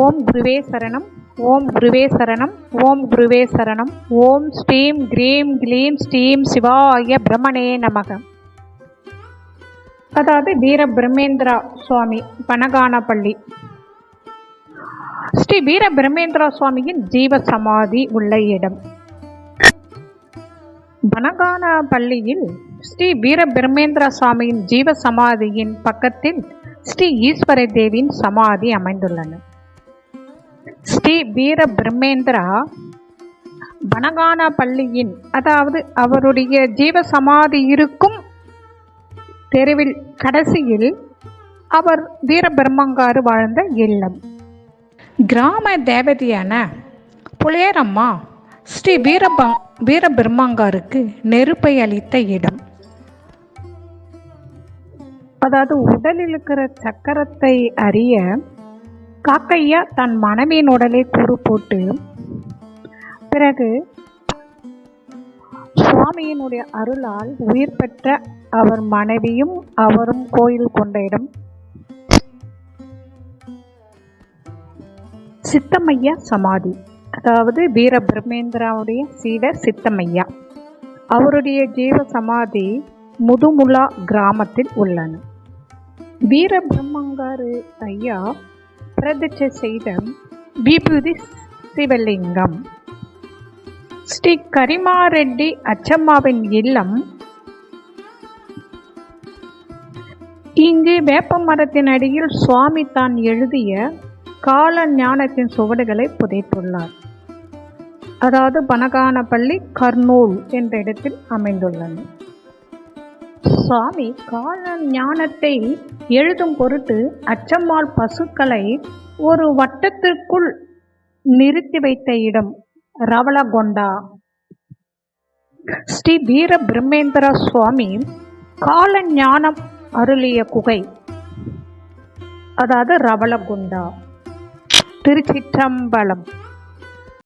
ஓம் குருவே சரணம். ஓம் குருவே சரணம். ஓம் குருவே சரணம். ஓம் ஸ்ரீம் கிரீம் க்ளீம் ஸ்ரீம் சிவாய பிரம்மணே நமக. அதாவது வீர பிரம்மேந்திரா சுவாமி பனகானப்பள்ளி. ஸ்ரீ வீர பிரம்மேந்திரா சுவாமியின் ஜீவ சமாதி உள்ள இடம். பனகான பள்ளியில் ஸ்ரீ வீர பிரம்மேந்திரா சுவாமியின் ஜீவ சமாதியின் பக்கத்தில் ஸ்ரீ ஈஸ்வர தேவியின் சமாதி அமைந்துள்ளன. ஸ்ரீ வீர பிரம்மேந்திரா பனகானா பள்ளியின் அதாவது அவருடைய ஜீவ சமாதி இருக்கும் தெருவில் கடைசியில் அவர் வீர பிரம்மங்காரு வாழ்ந்த இல்லம். கிராம தேவதையான புலையரம்மா ஸ்ரீ வீரப வீரபிரம்மங்காருக்கு நெருப்பை அளித்த இடம். அதாவது உடலில் இருக்கிற சக்கரத்தை அறிய காக்கையா தன் மனைவியின் உடலை கூறு போட்டு பிறகு சுவாமியினுடைய அருளால் உயிர் பெற்ற அவர் மனைவியும் அவரும் கோயில் கொண்ட இடம். சித்தமையா சமாதி. அதாவது வீர பிரம்மேந்திராவுடைய சீடர் சித்தமையா. அவருடைய ஜீவ சமாதி முதுமுலா கிராமத்தில் உள்ளன. வீர பிரம்மங்காரு ஐயா பிரதிஷ்டை செய்த விபூதி சிவலிங்கம். ஸ்ரீ கரிமாரெட்டி அச்சம்மாவின் இல்லம். இங்கு வேப்ப மரத்தின் அடியில் சுவாமி தான் எழுதிய கால ஞானத்தின் சுவடுகளை புதைத்துள்ளார். அதாவது பனகானப்பள்ளி கர்னூல் என்ற இடத்தில் அமைந்துள்ளன. சுவாமி கால ஞானத்தை எழுதும் பொருட்டு அச்சம்மாள் பசுக்களை ஒரு வட்டத்திற்குள் நிறுத்தி வைத்த இடம் ரவளகொண்டா. ஸ்ரீ வீர பிரம்மேந்திர சுவாமி கால ஞானம் அருளிய குகை அதாவது ரவளகுண்டா. திருச்சிற்றம்பலம்.